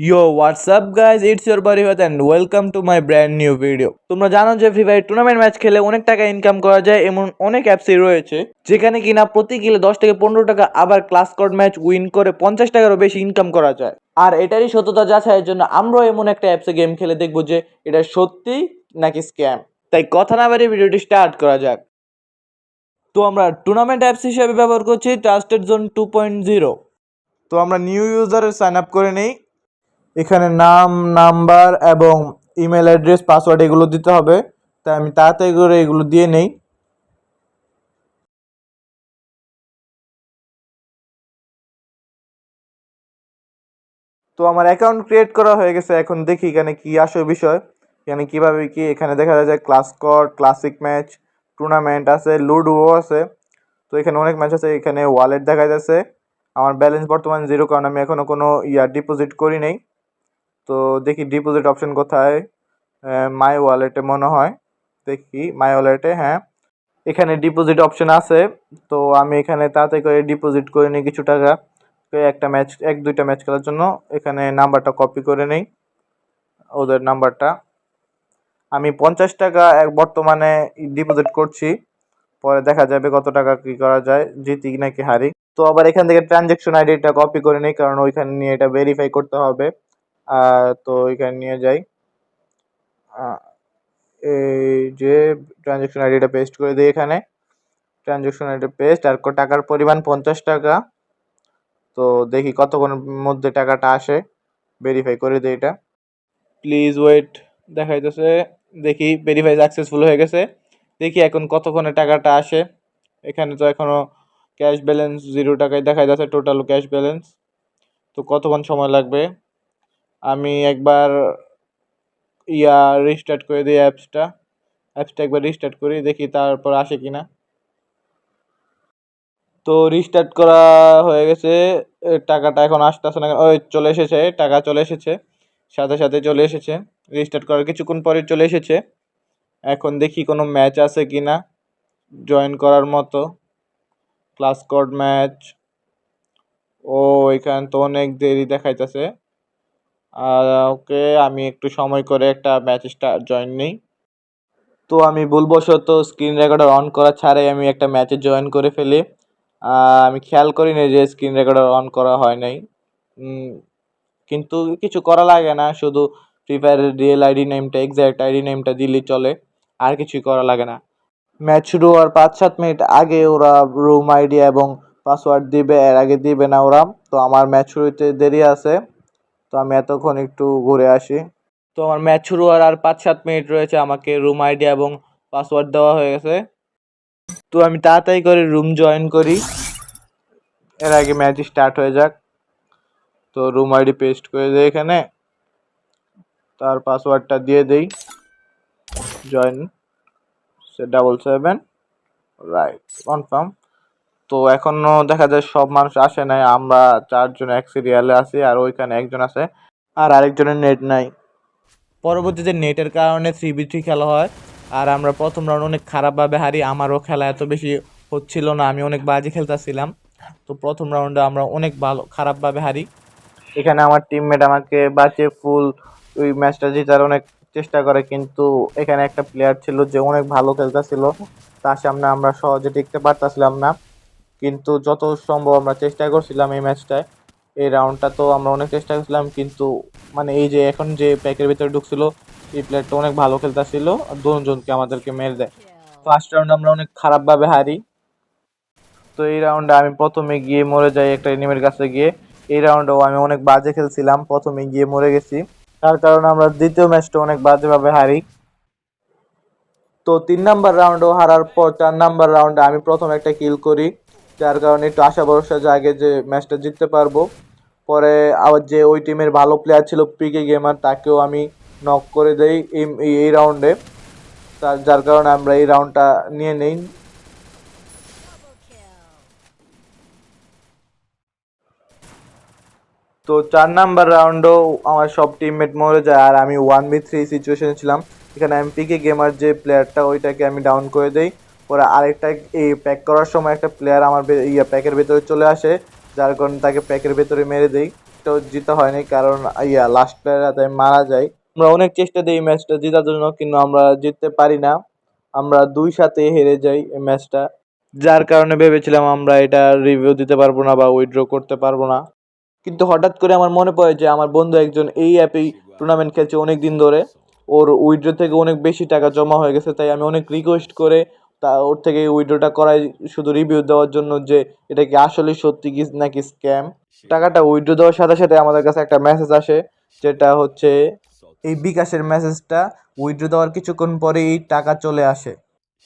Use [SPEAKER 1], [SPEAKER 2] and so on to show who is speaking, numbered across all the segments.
[SPEAKER 1] Up, guys? It's your buddy Fath and welcome to my brand new video. তোমরা জানো যে free fire tournament match খেলে অনেক টাকা ইনকাম করা যায় এমন অনেক অ্যাপসই রয়েছে, যেখানে কিনা প্রতি কিলে দশ থেকে পনেরো টাকা আবার ক্লাস কোড ম্যাচ উইন করে পঞ্চাশ টাকারও বেশি ইনকাম করা যায়। আর এটারই সত্যতা যাচাইয়ের জন্য আমরাও এমন একটা অ্যাপসে গেম খেলে দেখব যে এটা সত্যি নাকি স্ক্যাম তাই কথা না বাড়িয়ে ভিডিওটি স্টার্ট করা যাক। তো আমরা টুর্নামেন্ট অ্যাপস হিসেবে ব্যবহার করছি trusted zone two point zero তো আমরা নিউ ইউজারের সাইন আপ করে নেই। এখানে নাম, নাম্বার এবং ইমেল অ্যাড্রেস, পাসওয়ার্ড এগুলো দিতে হবে। তাই আমি তাড়াতাড়ি করে এগুলো দিয়ে নেই। তো আমার অ্যাকাউন্ট ক্রিয়েট করা হয়ে গেছে। এখন দেখি এখানে কি আসে বিষয়। এখানে কীভাবে কি, এখানে দেখা যায় ক্লাস কর ক্লাসিক ম্যাচ টুর্নামেন্ট আছে লুডো আছে। তো এখানে অনেক ম্যাচ আছে। এখানে ওয়ালেট দেখা যাচ্ছে। আমার ব্যালেন্স বর্তমান জিরো কারণ আমি এখনও কোনো ইয়ার ডিপোজিট করি নেই। তো দেখি ডিপোজিট অপশন কোথায়? মাই ওয়ালেটে মনে হয়। দেখি মাই ওয়ালেটে হ্যাঁ। এখানে ডিপোজিট অপশন আছে। তো আমি এখানে তাড়াতাড়ি করে ডিপোজিট করে নিই কিছু টাকা। একটা ম্যাচ এক, দুইটা ম্যাচ খেলার জন্য এখানে নাম্বারটা কপি করে নেই, ওদের নাম্বারটা আমি পঞ্চাশ টাকা এক বর্তমানে ডিপোজিট করছি। পরে দেখা যাবে কত টাকা কি করা যায়, জিতি নাকি হারি। তো আবার এখান থেকে ট্রানজ্যাকশন আইডিটা কপি করে নিই, কারণ ওইখানে নিয়ে এটা ভেরিফাই করতে হবে। তো এখানে নিয়ে যাই। এই যে ট্রানজ্যাকশন আইডিটা পেস্ট করে দিই এখানে। ট্রানজ্যাকশন আইডি পেস্ট আর টাকার পরিমাণ পঞ্চাশ টাকা। তো দেখি কতক্ষণের মধ্যে টাকাটা আসে। ভেরিফাই করে দিই এটা। প্লিজ ওয়েট দেখাইতেছে। দেখি ভেরিফাই সাকসেসফুল হয়ে গেছে। দেখি এখন কতক্ষণে টাকাটা আসে। এখানে তো এখনও ক্যাশ ব্যালেন্স জিরো টাকায় দেখা যাচ্ছে টোটাল ক্যাশ ব্যালেন্স তো কতক্ষণ সময় লাগবে? আমি একবার ইয়া রিস্টার্ট করে দিই অ্যাপসটা অ্যাপসটা একবার রিস্টার্ট করি, দেখি তারপর আসে কি না তো রিস্টার্ট করা হয়ে গেছে টাকাটা এখন আসতেছে না ওই চলে এসেছে, টাকা চলে এসেছে, সাথে সাথে চলে এসেছে। রিস্টার্ট করার কিছুক্ষণ পরে চলে এসেছে। এখন দেখি কোনো ম্যাচ আছে কি না জয়েন করার মতো। ক্লাস কোড ম্যাচ ও, এখানে তো অনেক দেরি দেখাইতেছে। ওকে আমি একটু সময় করে একটা ম্যাচ স্টার্ট জয়েন নেই। তো আমি ভুলবশত স্ক্রিন রেকর্ডার অন করা ছাড়াই আমি একটা ম্যাচে জয়েন করে ফেলি। আমি খেয়াল করিনি যে স্ক্রিন রেকর্ডার অন করা হয় নাই। কিন্তু কিছু করা লাগে না, শুধু ফ্রি ফায়ারের রিয়েল আইডি নেমটা এক্সাক্ট আইডি নেমটা দিলেই চলে, আর কিছুই করা লাগে না। ম্যাচ শুরু হওয়ার পাঁচ সাত মিনিট আগে ওরা রুম আইডি এবং পাসওয়ার্ড দিবে, এর আগে দিবে না ওরা। তো আমার ম্যাচ শুরুতে দেরি আছে। তো আমি এতক্ষণ একটু ঘুরে আসি। তো আমার ম্যাচ শুরু হওয়ার আর পাঁচ সাত মিনিট রয়েছে, আমাকে রুম আইডি এবং পাসওয়ার্ড দেওয়া হয়ে গেছে। তো আমি তাড়াতাড়ি করে রুম জয়েন করি। এর আগে ম্যাচ স্টার্ট হয়ে যাক। তো রুম আইডি পেস্ট করে দিই এখানে। তার পাসওয়ার্ডটা দিয়ে দেই। জয়েন সে ডাবল সেভেন রাইট কনফার্ম তো এখনও দেখা যায় সব মানুষ আসে নাই। আমরা চারজন এক সিরিয়ালে আছি আর ওইখানে একজন আছে আর আরেকজনের নেট নাই। পরবর্তীতে নেটের কারণে থ্রি বি থ্রি খেলা হয় আর আমরা প্রথম রাউন্ড অনেক খারাপভাবে হারি, আমারও খেলা এত বেশি হচ্ছিল না, আমি অনেক বাজে খেলতেছিলাম। তো প্রথম রাউন্ডে আমরা অনেক ভালো, খারাপভাবে হারি। এখানে আমার টিমমেট আমাকে বাঁচিয়ে ফুল ওই ম্যাচটা জেতার অনেক চেষ্টা করে, কিন্তু এখানে একটা প্লেয়ার ছিল যে অনেক ভালো খেলতেছিল। তার সামনে আমরা সহজে টিকতে পারতাছিলাম না। কিন্তু যত সম্ভব আমরা চেষ্টা করছিলাম এই ম্যাচটায়। এই রাউন্ডটা তো আমরা অনেক চেষ্টা করছিলাম, কিন্তু মানে এই যে এখন যে প্যাকের ভিতরে ঢুকছিল, এই প্লেয়ারটা অনেক ভালো খেলতেছিল দুজনকে আমাদেরকে মেরে দেয়। ফার্স্ট রাউন্ড আমরা অনেক খারাপভাবে হারি। তো এই রাউন্ডে আমি প্রথমে গিয়ে মরে যাই একটা এনিমের কাছে গিয়ে। এই রাউন্ডেও আমি অনেক বাজে খেলছিলাম, প্রথমে গিয়ে মরে গেছি। তার কারণে আমরা দ্বিতীয় ম্যাচটা অনেক বাজেভাবে হারি। তো তিন নাম্বার রাউন্ডও হারার পর চার নাম্বার রাউন্ডে আমি প্রথম একটা কিল করি। যার কারণে একটু আশা ভরসা জাগে যে ম্যাচটা জিততে পারব। পরে আবার যে ওই টিমের ভালো প্লেয়ার ছিল পিকে গেমার তাকেও আমি নক করে দেই এই এই রাউন্ডে তার, যার কারণে আমরা এই রাউন্ডটা নিয়ে নেই। তো চার নাম্বার রাউন্ডও আমার সব টিমমেট মরে যায়, আর আমি ওয়ান বি থ্রি সিচুয়েশনে ছিলাম। এখানে আমি পিকে গেমার যে প্লেয়ারটা ওইটাকে আমি ডাউন করে দেই। পরে আরেকটা এই প্যাক করার সময় একটা প্লেয়ার আমার ইয়া প্যাকের ভেতরে চলে আসে, যার কারণে তাকে প্যাকের ভেতরে মেরে দেই। তো জিতা হয়নি কারণ, ইয়া লাস্ট প্লেয়ার হাতে মারা যায়। আমরা অনেক চেষ্টা দিই ম্যাচটা জেতার জন্য, কিন্তু আমরা জিততে পারি না। আমরা দুই সাথে হেরে যাই এই ম্যাচটা যার কারণে ভেবেছিলাম আমরা এটা রিভিউ দিতে পারব না বা উইথড্র করতে পারব না। কিন্তু হঠাৎ করে আমার মনে পড়ে যে আমার বন্ধু একজন এই অ্যাপেই টুর্নামেন্ট খেলছে অনেক দিন ধরে। ওর উইথড্র থেকে অনেক বেশি টাকা জমা হয়ে গেছে, তাই আমি অনেক রিকোয়েস্ট করে তা ওর থেকে উইথড্রটা করাই শুধু রিভিউ দেওয়ার জন্য যে এটা কি আসলে সত্যি কি নাকি স্ক্যাম টাকাটা উইথড্র দেওয়ার সাথে সাথে আমাদের কাছে একটা মেসেজ আসে, যেটা হচ্ছে এই বিকাশের মেসেজটা উইথড্র দেওয়ার কিছুক্ষণ পরেই টাকা চলে আসে।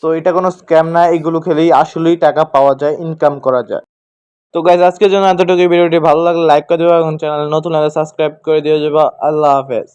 [SPEAKER 1] তো এটা কোনো স্ক্যাম না, এগুলো খেলেই আসলেই টাকা পাওয়া যায় ইনকাম করা যায়। তো গাইজ আজকের জন্য এতটুকু ভিডিওটি ভালো লাগলে লাইক করে দেবো এবং চ্যানেল নতুন হলে সাবস্ক্রাইব করে দিয়ে যাব আল্লাহ হাফেজ।